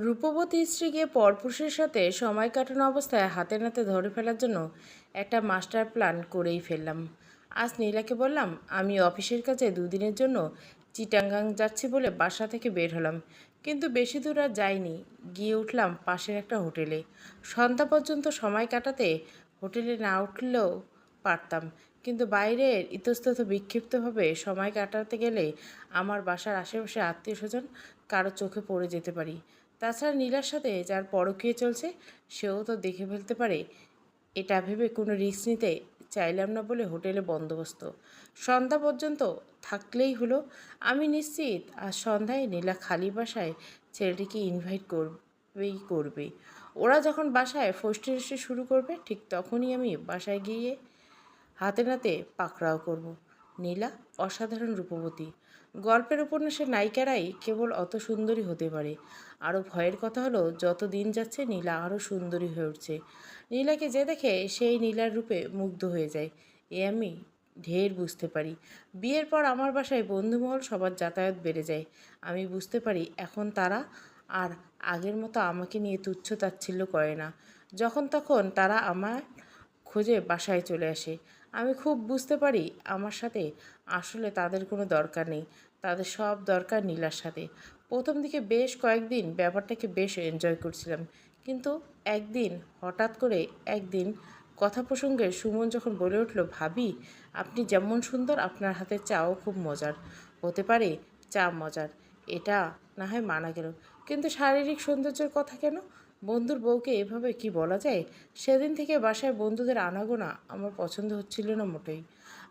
রূপবতী স্ত্রীকে পরপুরুষের সাথে সময় কাটানো অবস্থায় হাতে নাতে ধরে ফেলার জন্য একটা মাস্টার প্ল্যান করেই ফেললাম। আজ নীলাকে বললাম, আমি অফিসের কাছে দুদিনের জন্য চিটাঙ্গাং যাচ্ছি বলে বাসা থেকে বের হলাম। কিন্তু বেশি দূর আর যাইনি। গিয়ে উঠলাম পাশের একটা হোটেলে। সন্ধ্যা পর্যন্ত সময় কাটাতে হোটেলে না উঠলেও পারতাম। কিন্তু বাইরের ইতস্তত বিক্ষিপ্তভাবে সময় কাটাতে গেলে আমার বাসার আশেপাশে আত্মীয় স্বজন কারও চোখে পড়ে যেতে পারি। তাছাড়া নীলার সাথে যার পরকীয় চলছে, সেও তো দেখে ফেলতে পারে। এটা ভেবে কোনো রিস্ক নিতে চাইলাম না বলে হোটেলে বন্দোবস্ত। সন্ধ্যা পর্যন্ত থাকলেই হলো। আমি নিশ্চিত আর সন্ধ্যায় নীলা খালি বাসায় ছেলেটিকে ইনভাইট করবেই করবে। ওরা যখন বাসায় ফষ্টি নষ্টি শুরু করবে, ঠিক তখনই আমি বাসায় গিয়ে হাতে নাতে পাকড়াও করব। নীলা অসাধারণ রূপবতী। গল্পের উপন্যাসের নায়িকারাই কেবল অত সুন্দরী হতে পারে। আরও ভয়ের কথা হলো, যত দিন যাচ্ছে নীলা আরও সুন্দরী হয়ে উঠছে। নীলাকে যে দেখে সেই নীলার রূপে মুগ্ধ হয়ে যায়। এ আমি ঢের বুঝতে পারি। বিয়ের পর আমার বাসায় বন্ধুমহল সবার যাতায়াত বেড়ে যায়। আমি বুঝতে পারি এখন তারা আর আগের মতো আমাকে নিয়ে তুচ্ছ তাচ্ছিল্য করে না। যখন তখন তারা আমার খোঁজে বাসায় চলে আসে। আমি খুব বুঝতে পারি আমার সাথে আসলে তাদের কোনো দরকার নেই। তাদের সব দরকার নীলার সাথে। প্রথম দিকে বেশ কয়েকদিন ব্যাপারটাকে বেশ এনজয় করছিলাম। কিন্তু একদিন হঠাৎ করে একদিন কথা প্রসঙ্গে সুমন যখন বলে উঠল, ভাবি, আপনি যেমন সুন্দর, আপনার হাতের চাও খুব মজার। হতে পারে চা মজার। এটা না হয় মানা গেল কিন্তু শারীরিক সৌন্দর্যের কথা কেন? বন্ধুর বউকে এভাবে কি বলা যায়? সেদিন থেকে বাসায় বন্ধুদের আনাগোনা আমার পছন্দ হচ্ছিল না মোটেই।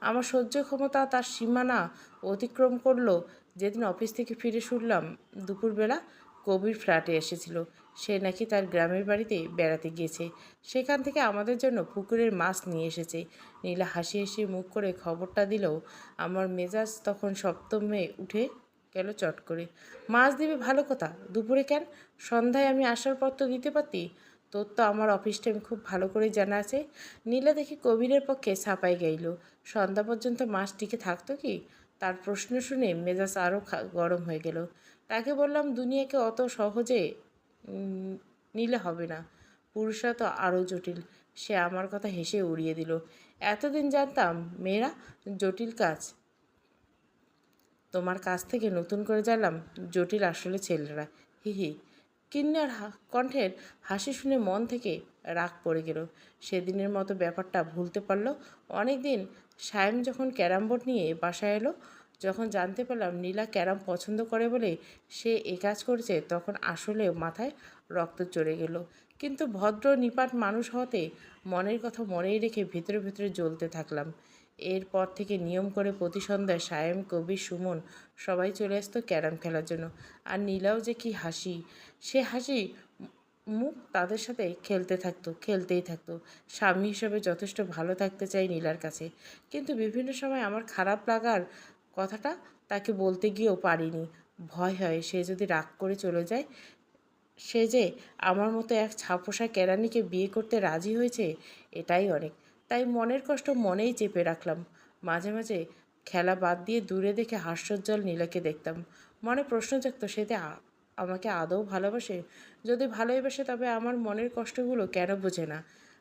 আমার সহ্য ক্ষমতা তার সীমানা অতিক্রম করল যেদিন অফিস থেকে ফিরে শুনলাম, দুপুরবেলা কবির ফ্ল্যাটে এসেছিল। সে নাকি তার গ্রামের বাড়িতে বেড়াতে গিয়েছে। সেখান থেকে আমাদের জন্য পুকুরের মাছ নিয়ে এসেছে। নীলা হাসি হাসি মুখ করে খবরটা দিলেও আমার মেজাজ তখন সপ্তমে উঠে গেল চট করে। মাছ দিবে ভালো কথা, দুপুরে কেন? সন্ধ্যায় আমি আসার পর তো দিতে পারতি। তোর তো আমার অফিস টাইম খুব ভালো করে জানা আছে। নীলা দেখি কবিরের পক্ষে ছাপাই গাইল। সন্ধ্যা পর্যন্ত মাছ টিকে থাকতো কি? তার প্রশ্ন শুনে মেজাজ আরও গরম হয়ে গেল। তাকে বললাম, দুনিয়াকে অত সহজে নিলে হবে না। পুরুষরা তো আরও জটিল। সে আমার কথা হেসে উড়িয়ে দিল। এতদিন জানতাম, মেয়েরা, জটিল কাজ। তোমার কাছ থেকে নতুন করে জানলাম, জটিল আসলে ছেলেরা। হি হি। কিন্নার কণ্ঠের হাসি শুনে মন থেকে রাগ পড়ে গেল। সেদিনের মতো ব্যাপারটা ভুলতে পারল। অনেক দিন সায়েম যখন ক্যারাম বোর্ড নিয়ে বাসায় এলো, যখন জানতে পারলাম নীলা ক্যারাম পছন্দ করে বলে সে এ কাজ করেছে, তখন আসলে মাথায় রক্ত চড়ে গেল। কিন্তু ভদ্র, নিপাট মানুষ হতে মনের কথা মনেই রেখে ভিতরে ভিতরে জ্বলতে থাকলাম। এরপর থেকে নিয়ম করে প্রতি সন্ধ্যায় সায়েম কবি, সুমন সবাই চলে আসতো ক্যারাম খেলার জন্য। আর নীলাও যে কি হাসি! সে হাসি মুখ তাদের সাথে খেলতে থাকতো, খেলতেই থাকতো। স্বামী হিসেবে যথেষ্ট ভালো থাকতে চাই নীলার কাছে। কিন্তু বিভিন্ন সময় আমার খারাপ লাগার কথাটা তাকে বলতে গিয়েও পারিনি। ভয় হয়, সে যদি রাগ করে চলে যায়, সে যে আমার মতো এক ছাপোষা কেরানিকে বিয়ে করতে রাজি হয়েছে, এটাই অনেক। তাই মনের কষ্ট মনেই চেপে রাখলাম। মাঝে মাঝে খেলা বাদ দিয়ে দূরে দেখে হাস্যোজ্জ্বল নীলাকে দেখতাম। মনে প্রশ্ন সে আ- আমাকে আদৌ ভালোবাসে? যদি ভালোবাসে তবে আমার মনের কষ্টগুলো কেন বোঝে না?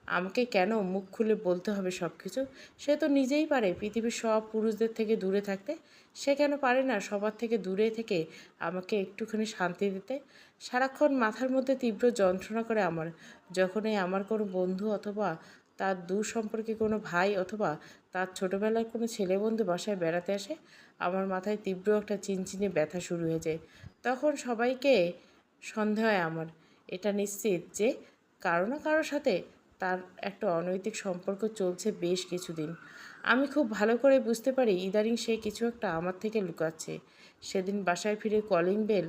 আমাকে কেন মুখ খুলে বলতে হবে সব কিছু সে তো নিজেই পারে পৃথিবীর সব পুরুষদের থেকে দূরে থাকতে। সে কেন পারে না সবার থেকে দূরে থেকে আমাকে একটুখানি শান্তি দিতে? সারাক্ষণ মাথার মধ্যে তীব্র যন্ত্রণা করে আমার। যখনই আমার কোনো বন্ধু অথবা তার দূর সম্পর্কে কোনো ভাই অথবা তার ছোটোবেলার কোনো ছেলে বন্ধু বাসায় বেড়াতে আসে, আমার মাথায় তীব্র একটা চিনচিনে ব্যথা শুরু হয়ে যায়। তখন সবাইকে সন্দেহ হয় আমার। এটা নিশ্চিত যে কারও না কারোর সাথে তার একটা অনৈতিক সম্পর্ক চলছে বেশ কিছুদিন। আমি খুব ভালো করে বুঝতে পারি ইদারিং সে কিছু একটা আমার থেকে লুকাচ্ছে। সেদিন বাসায় ফিরে কলিং বেল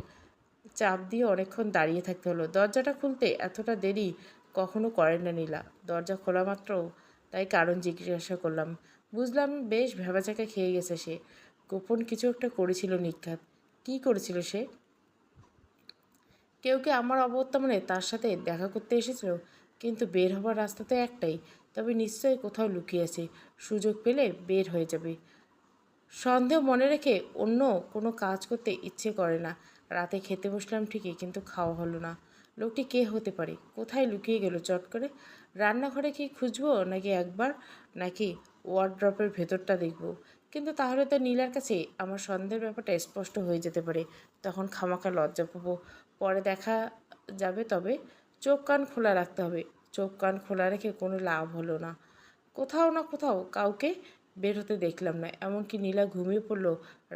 চাপ দিয়ে অনেকক্ষণ দাঁড়িয়ে থাকতে হলো। দরজাটা খুলতে এতটা দেরি কখনো করেন না নীলা। দরজা খোলা মাত্র তাই কারণ জিজ্ঞাসা করলাম। বুঝলাম বেশ ভেবাচাকা খেয়ে গেছে সে। গোপন কিছু একটা করেছিল নিঘাত কী করেছিল সে? কেউ কি আমার অবর্তমানে তার সাথে দেখা করতে এসেছিল, কিন্তু বের হবার রাস্তা তো একটাই, তবে নিশ্চয়ই কোথাও লুকিয়ে আছে, সুযোগ পেলে বের হয়ে যাবে। সন্দেহ মনে রেখে অন্য কোনো কাজ করতে ইচ্ছে করে না। রাতে খেতে বসলাম ঠিকই, কিন্তু খাওয়া হলো না। লোকটি কে হতে পারে? কোথায় লুকিয়ে গেল চট করে? রান্নাঘরে কি খুঁজবো, নাকি একবার, নাকি ওয়ার্ড্রপের ভেতরটা দেখব? কিন্তু তাহলে তো নীলার কাছে আমার সন্দেহের ব্যাপারটা স্পষ্ট হয়ে যেতে পারে। তখন খামাকা লজ্জা পাবো। পরে দেখা যাবে তবে চোখ কান খোলা রাখতে হবে। চোখ কান খোলা রেখে কোনো লাভ হলো না। কোথাও না কোথাও কাউকে বের হতে দেখলাম না, এমনকি নীলা ঘুমিয়ে পড়ল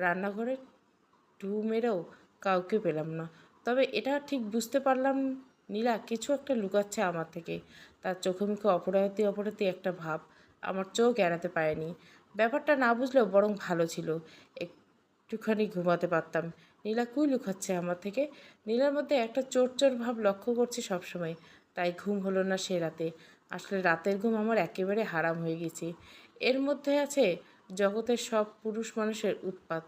রান্নাঘরে ঢু মেরেও কাউকে পেলাম না। তবে এটা ঠিক বুঝতে পারলাম নীলা কিছু একটা লুকাচ্ছে আমার থেকে। তার চোখে মুখে অপরাধী অপরাধী একটা ভাব আমার চোখ এড়াতে পারেনি। ব্যাপারটা না বুঝলেও বরং ভালো ছিল। একটুখানি ঘুমাতে পারতাম। নীলা কুই লুকাচ্ছে আমার থেকে। নীলার মধ্যে একটা চোর চোর ভাব লক্ষ্য করছি সবসময়। তাই ঘুম হলো না সে রাতে। আসলে রাতের ঘুম আমার একেবারে হারাম হয়ে গেছে। এর মধ্যে আছে জগতের সব পুরুষ মানুষের উৎপাত।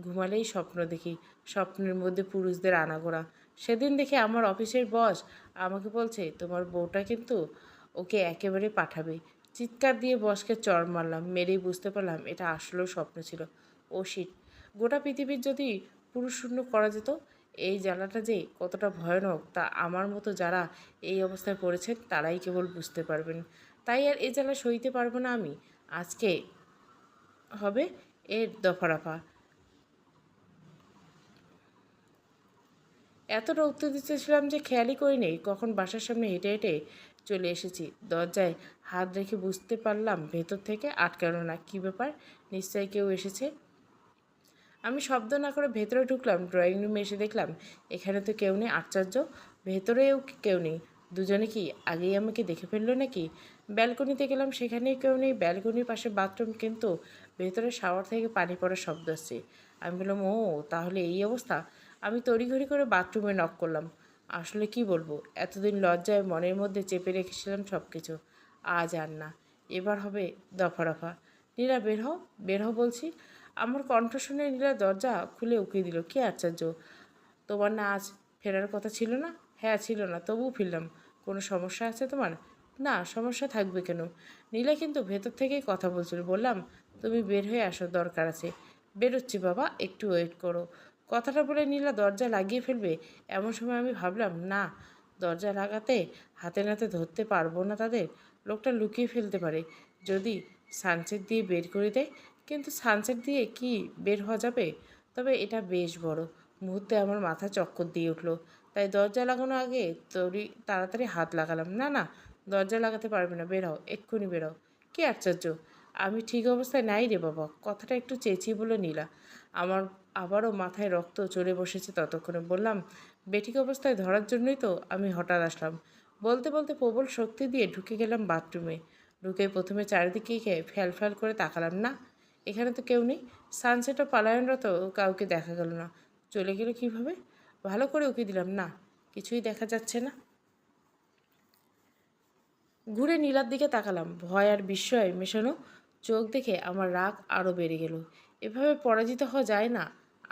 ঘুমালেই স্বপ্ন দেখি। স্বপ্নের মধ্যে পুরুষদের আনাগোড়া সেদিন দেখে আমার অফিসের বস আমাকে বলছে, তোমার বউটা কিন্তু ওকে একেবারে পাঠাবে। চিৎকার দিয়ে বসকে চর মারলাম। মেরেই বুঝতে পারলাম এটা আসলেও স্বপ্ন ছিল। Oh shit. গোটা পৃথিবীর যদি পুরুষ শূন্য করা যেত। এই জ্বালাটা যে কতটা ভয়ানক, তা আমার মতো যারা এই অবস্থায় পড়েছেন, তারাই কেবল বুঝতে পারবেন। তাই আর এ জ্বালা সইতে পারব না আমি। আজকে হবে এর দফারফা এতটা উত্তেজিত ছিলাম যে খেয়ালই করিনি, কখন বাসার সামনে হেঁটে হেঁটে চলে এসেছি। দরজায় হাত রেখে বুঝতে পারলাম ভেতর থেকে আটকানো না। কী ব্যাপার? নিশ্চয়ই কেউ এসেছে? আমি শব্দ না করে ভেতরে ঢুকলাম, ড্রয়িং রুমে এসে দেখলাম, এখানে তো কেউ নেই, আশ্চর্য। ভেতরেও কেউ নেই? দুজনে কি আগেই আমাকে দেখে ফেলল নাকি? ব্যালকনিতে গেলাম সেখানেও কেউ নেই। ব্যালকনির পাশে বাথরুম, কিন্তু ভেতরে শাওয়ার থেকে পানি পড়ার শব্দ আসছে। আমি বললাম, ও, তাহলে এই অবস্থা? আমি তড়িঘড়ি করে বাথরুমে নক করলাম। আসলে কি বলব, এতদিন লজ্জায় মনের মধ্যে চেপে রেখেছিলাম সব কিছু আজ আর না, এবার হবে দফা রফা নীলা, বের হও বের হও বলছি। আমার কণ্ঠ শুনে নীলা দরজা খুলে উকিয়ে দিল, কি আশ্চর্য! তোমার না আজ ফেরার কথা ছিল না? হ্যাঁ ছিল না, তবুও ফিরলাম। কোনো সমস্যা আছে তোমার? না, সমস্যা থাকবে কেন? নীলা কিন্তু ভেতর থেকেই কথা বলছিল, বললাম, তুমি বের হয়ে আসো, দরকার আছে। বেরোচ্ছি বাবা, একটু ওয়েট করো। কথাটা বলে নীলা দরজা লাগিয়ে ফেলবে, এমন সময় আমি ভাবলাম, না, দরজা লাগাতে, হাতে নাতে ধরতে পারব না তাদের। লোকটা লুকিয়ে ফেলতে পারে। যদি সানসেট দিয়ে বের করে দেয় কিন্তু সানসেট দিয়ে কি বের হওয়া যাবে? তবে এটা বেশ বড়। মুহূর্তে আমার মাথা চক্কর দিয়ে উঠল। তাই দরজা লাগানো আগে তরি, তাড়াতাড়ি হাত লাগালাম। না না, দরজা লাগাতে পারবে না। বেরাও এক্ষুনি বেরাও কি আশ্চর্য! আমি ঠিক অবস্থায় নাই রে বাবা। কথাটা একটু চেঁচিয়ে বলে নিলা। আমার আবারও মাথায় রক্ত চড়ে বসেছে ততক্ষণে। বললাম, বেঠিক অবস্থায় ধরার জন্যই তো আমি হঠাৎ আসলাম। বলতে বলতে প্রবল শক্তি দিয়ে ঢুকে গেলাম বাথরুমে। ঢুকে প্রথমে চারিদিকে খেয়ে ফ্যাল ফ্যাল করে তাকালাম। না এখানে তো কেউ নেই। সানসেটও পালায়নরত কাউকে দেখা গেল না। চলে গেল কীভাবে? ভালো করে উকি দিলাম। না, কিছুই দেখা যাচ্ছে না। ঘুরে নীলার দিকে তাকালাম। ভয় আর বিস্ময় মেশানো চোখ দেখে আমার রাগ আরও বেড়ে গেল। এভাবে পরাজিত হওয়া যায় না।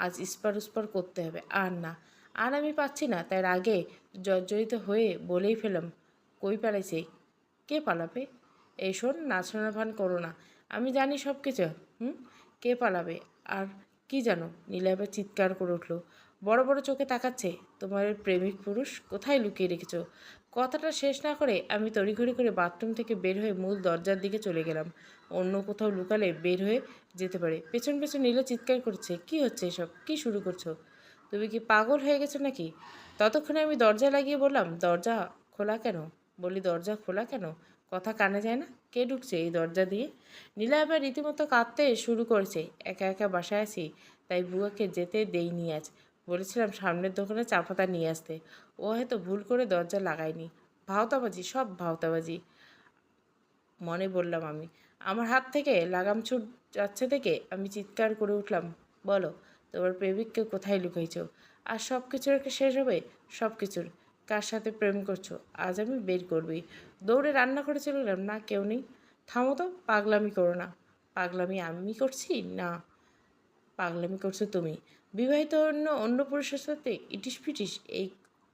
আজ ইস্পার উস্পার করতে হবে। আর না, আর আমি পাচ্ছি না। তাই আগে জর্জরিত হয়ে বলেই ফেলাম কই পালাইছে? কে পালাবে? এই শোন নাচনা ভান করো না। আমি জানি সব কিছু হুম? কে পালাবে? আর কি জানো? নীলাবে চিৎকার করে উঠল। বড় বড় চোখে তাকাচ্ছে। তোমার প্রেমিক পুরুষ কোথায় লুকিয়ে রেখেছ? কথাটা শেষ না করে আমি তড়িঘড়ি করে বাথরুম থেকে বের হয়ে মূল দরজার দিকে চলে গেলাম। অন্য কোথাও লুকালে বের হয়ে যেতে পারে। পেছন পেছন নীলা চিৎকার করছে, কি হচ্ছে এসব? কি শুরু করছ? তুমি কি পাগল হয়ে গেছো নাকি? ততক্ষণে আমি দরজা লাগিয়ে বললাম, দরজা খোলা কেন? বলি, দরজা খোলা কেন? কথা কানে যায় না? কে ঢুকছে এই দরজা দিয়ে? নীলা এবার রীতিমতো কাঁদতে শুরু করেছে। একা একা বাসায় আছি, তাই বুয়াকে যেতে দেইনি আজ। বলেছিলাম সামনের দোকানে চা পাতা নিয়ে আসতে। ও হয়তো ভুল করে দরজা লাগায়নি। ভাওতাবাজি, সব ভাওতাবাজি। মনে বললাম আমি, আমার হাত থেকে লাগাম ছুট যাচ্ছে থেকে আমি চিৎকার করে উঠলাম। বলো, তোমার প্রেমিককে কোথায় লুকাইছো? আর সব কিছুর একটা শেষ হবে? সব কিছুর কার সাথে প্রেম করছ? আজ আমি বের করবি দৌড়ে রান্না করে চলে গেলাম না, কেউ নেই। থামো তো, পাগলামি করো না। পাগলামি আমি করছি? না। পাগলামি করছ তুমি। বিবাহিত অন্য অন্য পুরুষের সাথে ইটিস পিটিস এই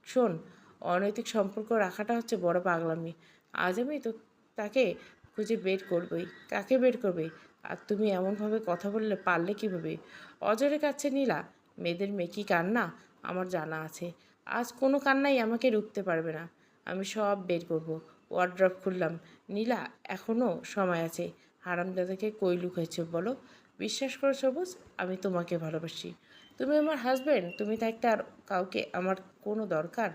শোন, অনৈতিক সম্পর্ক রাখাটা হচ্ছে বড় পাগলামি। আজ আমি তো তাকে খুঁজে বের করবই। কাকে বের করবে? আর তুমি এমনভাবে কথা বললে পারলে কীভাবে? অজরে কাছে নীলা, মেয়েদের মেকি কান্না? আমার জানা আছে। আজ কোনো কান্নাই আমাকে রুখতে পারবে না। আমি সব বের করব। ওয়ার্ড্রপ খুললাম। নীলা এখনও সময় আছে। হারামদাদাকে কই লুকাইছে বলো। বিশ্বাস করো সবুজ, আমি তোমাকে ভালোবাসি। তুমি আমার হাজব্যান্ড তুমি থাকতে আর কাউকে আমার কোনো দরকার?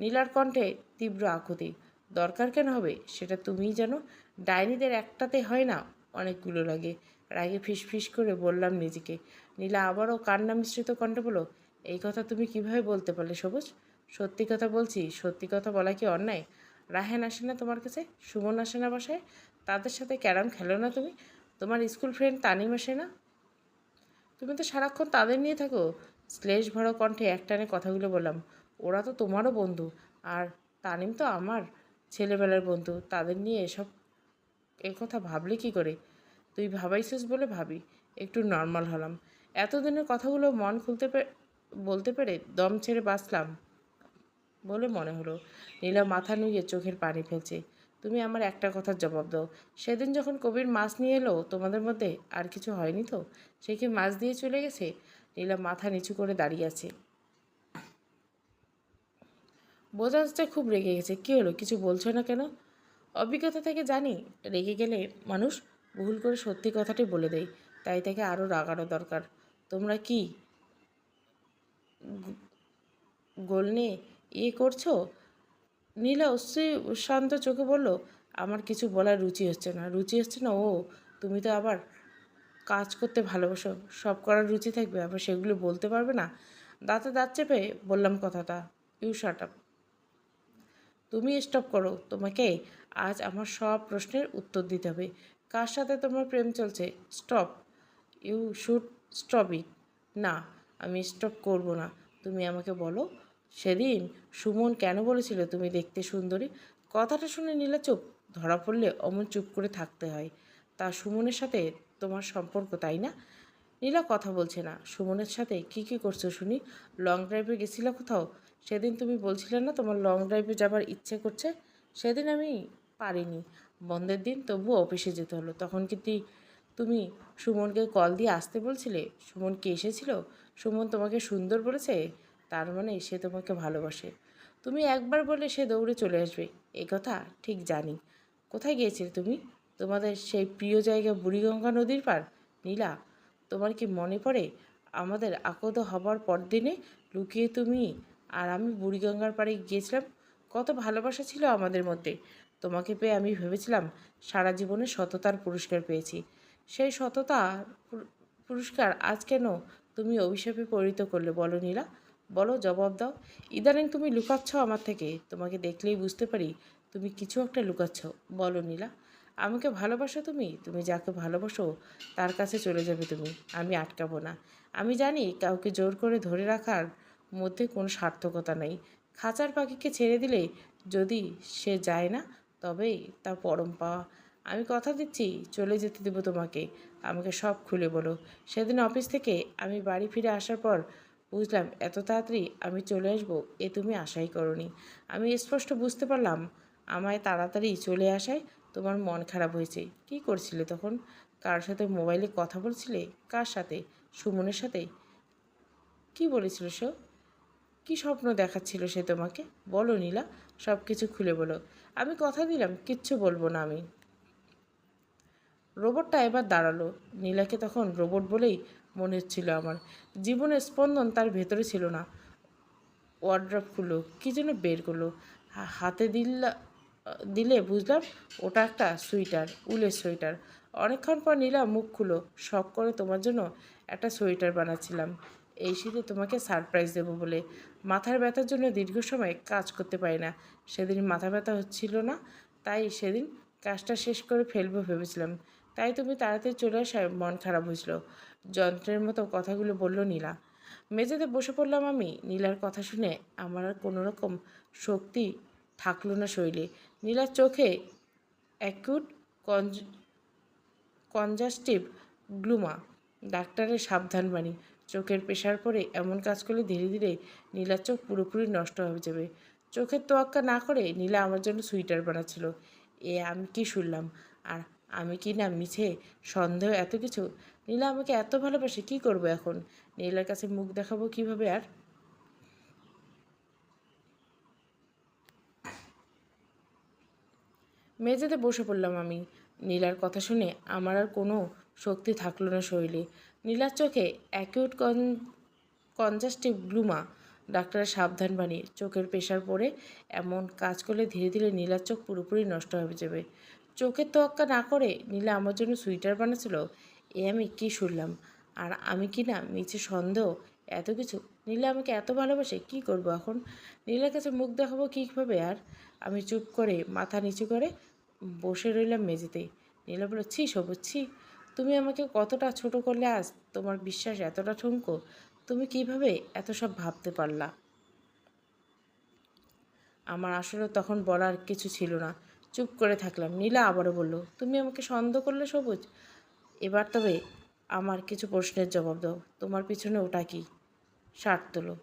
নীলার কণ্ঠে তীব্র আকুতি। দরকার কেন হবে? সেটা তুমিই জানো। ডাইনিদের একটাতে হয় না, অনেকগুলো লাগে। রাগে ফিসফিস করে বললাম নিজেকে। নীলা আবারও কান্না মিশ্রিত কণ্ঠে বলো, এই কথা তুমি কীভাবে বলতে পারলে সবুজ? সত্যি কথা বলছি, সত্যি কথা বলা কি অন্যায়? রাহেন আসে না তোমার কাছে? সুমন আসে না বাসায়? তাদের সাথে ক্যারাম খেলো না তুমি? তোমার স্কুল ফ্রেন্ড তানিম আসে না? তুমি তো সারাক্ষণ তাদের নিয়ে থাকো। শ্লেষ ভরা কণ্ঠে একটানে কথাগুলো বললাম, ওরা তো তোমারও বন্ধু, আর তানিম তো আমার ছেলেবেলার বন্ধু। তাদের নিয়ে এসব কথা ভাবলে কি করে? তুই ভাবাইছিস বলে ভাবি, একটু নর্মাল হলাম। এতদিনের কথাগুলো মন খুলতে বলতে পেরে দম ছেড়ে বাঁচলাম। বলে মনে হলো। নীলা মাথা নুয়ে চোখের পানি ফেলছে। তুমি আমার একটা কথার জবাব দাও। সেদিন যখন কবির মাছ নিয়ে এলো তোমাদের মধ্যে আর কিছু হয়নি তো? সে কি মাছ দিয়ে চলে গেছে? নীলা মাথা নিচু করে দাঁড়িয়ে আছে। বোঝা যাচ্ছে খুব রেগে গেছে। কী হলো? কিছু বলছো না কেন? অভিজ্ঞতা থেকে জানি। রেগে গেলে মানুষ ভুল করে সত্যি কথাটি বলে দেয়। তাই তাকে আরও রাগানো দরকার। তোমরা কি গোল নিয়ে ইয়ে করছ? নীলা অশ্রী শান্ত চোখে বলল, আমার কিছু বলার রুচি হচ্ছে না, রুচি হচ্ছে না, ও, তুমি তো আবার কাজ করতে ভালোবাসো, সব করার রুচি থাকবে, আবার সেগুলো বলতে পারবে না? দাঁতে দাঁত চেপে বললাম কথাটা ইউ শার্ট আপ তুমি স্টপ করো, তোমাকে আজ আমার সব প্রশ্নের উত্তর দিতে হবে। কার সাথে তোমার প্রেম চলছে? Stop you should stop it না, আমি স্টপ করব না। তুমি আমাকে বলো সেদিন সুমন কেন বলেছিল, তুমি দেখতে সুন্দরী? কথাটা শুনে নিলে চুপ। ধরা পড়লে অমন চুপ করে থাকতে হয়। তা সুমনের সাথে তোমার সম্পর্ক তাই না? নীলা কথা বলছে না। সুমনের সাথে কি কি করছ শুনি? লং ড্রাইভে গেছিলে কোথাও? সেদিন তুমি বলছিলে না তোমার লং ড্রাইভে যাবার ইচ্ছে করছে? সেদিন আমি পারিনি। বন্ধের দিন তবুও অফিসে যেতে হলো। তখন কি তুমি সুমনকে কল দিয়ে আসতে বলছিলে? সুমন কি এসেছিল? সুমন তোমাকে সুন্দর বলেছে? তার মানে সে তোমাকে ভালোবাসে। তুমি একবার বলে সে দৌড়ে চলে আসবে। এই কথা ঠিক জানি। কোথায় গিয়েছিলে তুমি? তোমাদের সেই প্রিয় জায়গা বুড়িগঙ্গা নদীর পার? নীলা, তোমার কি মনে পড়ে? আমাদের আকদ হবার পরদিনে লুকিয়ে তুমি আর আমি বুড়িগঙ্গার পাড়ে গিয়েছিলাম। কত ভালোবাসা ছিল আমাদের মধ্যে। তোমাকে পেয়ে আমি ভেবেছিলাম সারা জীবনে সততার পুরস্কার পেয়েছি। সেই সততা পুরস্কার আজ কেন তুমি অভিশাপে পরিণত করলে বলো নীলা? বলো, জবাব দাও। ইদানিং তুমি লুকাচ্ছ আমার থেকে। তোমাকে দেখলেই বুঝতে পারি তুমি কিছু একটা লুকাচ্ছ। বলো, নীলা। আমাকে ভালোবাসো তুমি? তুমি যাকে ভালোবাসো, তার কাছে চলে যাবে তুমি। আমি আটকাবো না। আমি জানি কাউকে জোর করে ধরে রাখার মধ্যে কোনো সার্থকতা নেই। খাঁচার পাখিকে ছেড়ে দিলে যদি সে যায় না তবেই তা পরম পাওয়া। আমি কথা দিচ্ছি, চলে যেতে দেবো তোমাকে। আমাকে সব খুলে বলো। সেদিন অফিস থেকে আমি বাড়ি ফিরে আসার পর বুঝলাম, এত তাড়াতাড়ি আমি চলে আসব, এ তুমি আশাই করনি। আমি স্পষ্ট বুঝতে পারলাম, আমায় তাড়াতাড়ি চলে আসায় তোমার মন খারাপ হয়েছে। কি করছিলে তখন? কার সাথে মোবাইলে কথা বলছিলে? কার সাথে? সুমনের সাথে? কি বলেছিল সে? কি স্বপ্ন দেখাচ্ছিল সে তোমাকে? বলো নীলা সব কিছু খুলে বলো। আমি কথা দিলাম, কিচ্ছু বলব না আমি। রোবটটা এবার দাঁড়াল। নীলাকে তখন রোবট বলেই মনে হচ্ছিল আমার। জীবনের স্পন্দন তার ভেতরে ছিল না। ওয়ার্ড্রপ খুললো, কী যেন বের করল। হাতে দিল্লা, দিলে বুঝলাম ওটা একটা সোয়েটার, উলের সোয়েটার। অনেকক্ষণ পর নিলাম মুখ খুলো শখ করে তোমার জন্য একটা সোয়েটার বানাচ্ছিলাম। এই শীতে তোমাকে সারপ্রাইজ দেবো বলে। মাথার ব্যথার জন্য দীর্ঘ সময় কাজ করতে পারি না। সেদিন মাথা ব্যথা হচ্ছিল না, তাই সেদিন কাজটা শেষ করে ফেলব ভেবেছিলাম। তাই তুমি তাড়াতাড়ি চলে আসায় মন খারাপ হয়েছিল। যন্ত্রের মতো কথাগুলো বলল নীলা। মেঝেতে বসে পড়লাম আমি। নীলার কথা শুনে আমার আর কোনো রকম শক্তি থাকল না শৈলে নীলার চোখে অ্যাকিউট কনজ কনজাস্টিভ গ্লুমা ডাক্তারের সাবধান বাণী চোখের প্রেশার পরে এমন কাজ করলে ধীরে ধীরে নীলার চোখ পুরোপুরি নষ্ট হয়ে যাবে। চোখের তোয়াক্কা না করে নীলা আমার জন্য সুইটার বানাচ্ছিল। এ আমি কি শুনলাম? আর আমি কি না মিছে? সন্দেহ এত কিছু? নীলা আমাকে এত ভালোবাসে, কি করব এখন? নীলার কাছে মুখ দেখাবো কীভাবে আর? মেঝেতে বসে পড়লাম আমি। নীলার কথা শুনে আমার আর কোনো শক্তি থাকল না শৈলী নীলার চোখে অ্যাকিউট কন কনজাস্টিভ গ্লুমা ডাক্তারের সাবধান বাণী। চোখের প্রেশার পরে এমন কাজ করলে ধীরে ধীরে নীলার চোখ পুরোপুরি নষ্ট হয়ে যাবে। চোখের তোয়াক্কা না করে নীলা আমার জন্য সুইটার বানাচ্ছিল। এ আমি কি শুনলাম? আর আমি কি না মিছে সন্দেহ? এত কিছু? নীলা আমাকে এত ভালোবাসে, কি করব এখন? নীলার কাছে মুখ দেখাবো কীভাবে আর? আমি চুপ করে মাথা নিচু করে বসে রইলাম মেঝেতে। নীলা বলল, ছি সবুজ, ছি। তুমি আমাকে কতটা ছোট করলে আজ? তোমার বিশ্বাস এতটা ঠুমকো তুমি কীভাবে এত সব ভাবতে পারলা? আমার আসলে তখন বলার কিছু ছিল না। চুপ করে থাকলাম। নীলা আবারও বলল, তুমি আমাকে সন্দেহ করলে সবুজ? এবার তবে আমার কিছু প্রশ্নের জবাব দাও। তোমার পিছনে ওটা কি? শার্ট তোলো।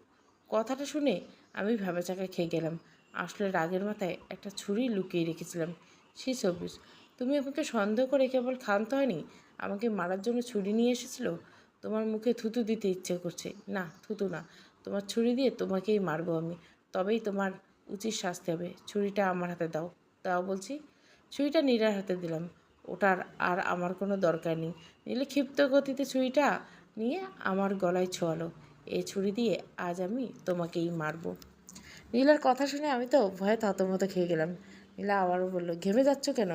কথাটা শুনে আমি চাকা খেয়ে গেলাম। আসলে রাগের মাথায় একটা ছুরি লুকিয়ে রেখেছিলাম। সেই সবুজ, তুমি আমাকে সন্দেহ করে কেবল ক্ষান্ত হয়নি? আমাকে মারার জন্য ছুরি নিয়ে এসেছিল? তোমার মুখে থুতু দিতে ইচ্ছে করছে? না, থুতু না। তোমার ছুরি দিয়ে তোমাকেই মারবো আমি। তবেই তোমার উচিত শাস্তি হবে। ছুরিটা আমার হাতে দাও। দাও বলছি, ছুরিটা নীলার হাতে দিলাম। ওটার আর আমার কোনো দরকার নেই। নীলে ক্ষিপ্ত গতিতে ছুরিটা নিয়ে আমার গলায় ছোয়ালো। এই ছুরি দিয়ে আজ আমি তোমাকেই মারবো। নীলার কথা শুনে আমি তো ভয়ে থতমত খেয়ে গেলাম। নীলা আবারও বলল, ঘেমে যাচ্ছ কেন?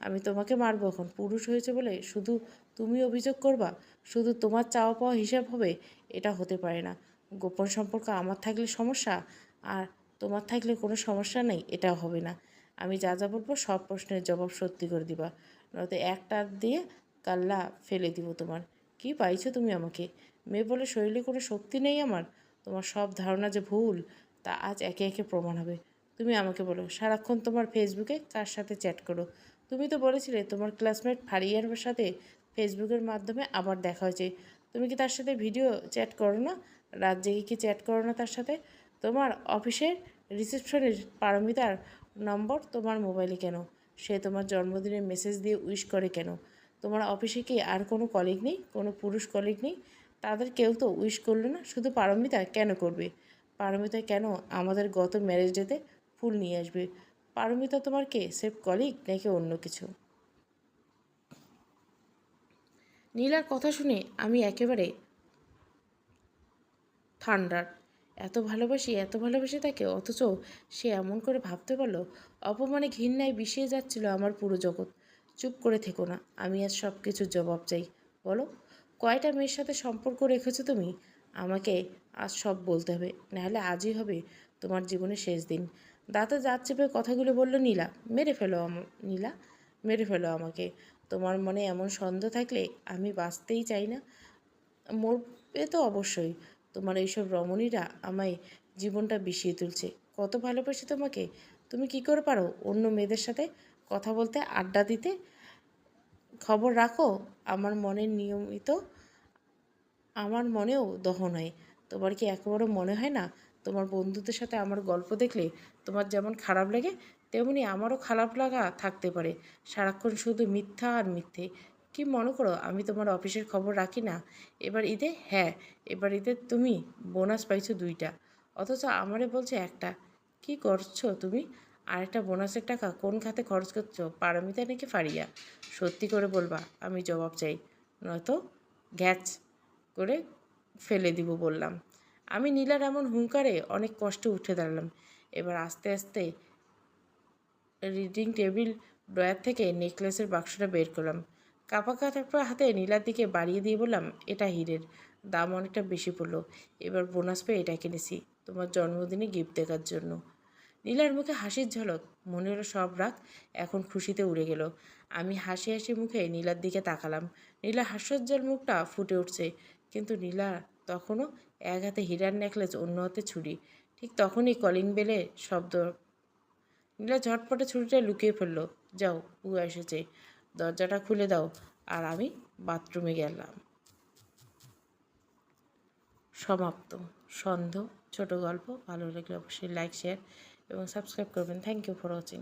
আমি তোমাকে মারবো এখন। পুরুষ হয়েছে বলে শুধু তুমি অভিযোগ করবা? শুধু তোমার চাওয়া পাওয়া হিসাব হবে? এটা হতে পারে না। গোপন সম্পর্ক আমার থাকলে সমস্যা, আর তোমার থাকলে কোনো সমস্যা নেই, এটাও হবে না। আমি যা যা বলব সব প্রশ্নের জবাব সত্যি করে দিবা। নয়তো একটা দিয়ে কাল্লা ফেলে দিব তোমার। কি পাইছো তুমি আমাকে? মেয়ে বলে শরীরে কোনো শক্তি নেই আমার? তোমার সব ধারণা যে ভুল, তা আজ একে একে প্রমাণ হবে। তুমি আমাকে বলো, সারাক্ষণ তোমার ফেসবুকে কার সাথে চ্যাট করো? তুমি তো বলেছিলে তোমার ক্লাসমেট ফারিয়ার সাথে ফেসবুকের মাধ্যমে আবার দেখা হয়েছে। তুমি কি তার সাথে ভিডিও চ্যাট করো না? রাত জেগে কি চ্যাট করো না তার সাথে? তোমার অফিসের রিসেপশনের পারমিতার নম্বর তোমার মোবাইলে কেন? সে তোমার জন্মদিনে মেসেজ দিয়ে উইশ করে কেন? তোমার অফিসে কি আর কোনো কলিগ নেই? কোনো পুরুষ কলিগ নেই? তাদের কেউ তো উইশ করল না। শুধু পারমিতা কেন করবে? পারমিতা কেন আমাদের গত ম্যারেজ ডেতে ফুল নিয়ে আসবে? পারমিতা তোমার কে? সেফ কলিগ নাকি অন্য কিছু? নীলার কথা শুনে আমি একেবারে ঠান্ডার। এত ভালোবাসি এত ভালোবাসি তাকে, অথচ সে এমন করে ভাবতে পারল, অপমানে ঘৃণায় বিষিয়ে যাচ্ছিল আমার পুরো জগৎ। চুপ করে থেকো না, আমি আজ সব কিছুর জবাব চাই। বলো, কয়টা মেয়ের সাথে সম্পর্ক রেখেছো তুমি? আমাকে আজ সব বলতে হবে, নাহলে আজই হবে তোমার জীবনের শেষ দিন। দাঁতে দাঁত চেপে কথাগুলো বলল নীলা, মেরে ফেলো নীলা, মেরে ফেলো আমাকে। তোমার মনে এমন সন্দেহ থাকলে আমি বাঁচতেই চাই না? মরবে তো অবশ্যই তোমার এইসব রমণীরা আমায় জীবনটা বিষিয়ে তুলছে। কত ভালোবাসি তোমাকে? তুমি কি করে পারো অন্য মেয়েদের সাথে কথা বলতে, আড্ডা দিতে? খবর রাখো, আমার মনের নিয়মিত, আমার মনেও দহন হয়। তোমার কি একেবারও মনে হয় না? তোমার বন্ধুদের সাথে আমার গল্প দেখলে তোমার যেমন খারাপ লাগে, তেমনি আমারও খারাপ লাগা থাকতে পারে। সারাক্ষণ শুধু মিথ্যা আর মিথ্যে। কি মনে করো? আমি তোমার অফিসের খবর রাখি না? এবার ঈদে? হ্যাঁ এবার ঈদে তুমি বোনাস পাইছো দুইটা। অথচ আমারে বলছে একটা। কি করছ তুমি? আর একটা বোনাসের টাকা কোন খাতে খরচ করছ? পারমিতা নাকি ফারিয়া? সত্যি করে বলবা, আমি জবাব চাই। নয়তো গ্যাচ করে ফেলে দিব বললাম। আমি নীলার এমন হুঙ্কারে অনেক কষ্টে উঠে দাঁড়ালাম। এবার আস্তে আস্তে রিডিং টেবিল ড্রয়ার থেকে নেকলেসের বাক্সটা বের করলাম। কাপা কাপা হাতে নীলার দিকে বাড়িয়ে দিয়ে বললাম, এটা হীরের। দাম অনেকটা বেশি পড়ল। এবার বোনাস পেয়ে এটা কিনেছি। তোমার জন্মদিনে গিফট দেখার জন্য। নীলার মুখে হাসির ঝলক, মনে হলো সব রাগ এখন খুশিতে উড়ে গেল। আমি হাসি হাসি মুখে নীলার দিকে তাকালাম। নীলা হাস্যজ্জ্বল মুখটা ফুটে উঠছে, কিন্তু নীলা তখনও এক হাতে হীরার নেকলেস অন্য হাতে ছুরি। ঠিক তখনই কলিং বেলে শব্দ নীলা ঝটপটে ছুরিটা লুকিয়ে ফেলল। যাও বুয়া এসেছে। দরজাটা খুলে দাও। আর আমি বাথরুমে গেলাম। সমাপ্ত। সন্ধ্য ছোট গল্প, ভালো লাগলে অবশ্যই লাইক শেয়ার এবং সাবস্ক্রাইব করবেন। Thank you for watching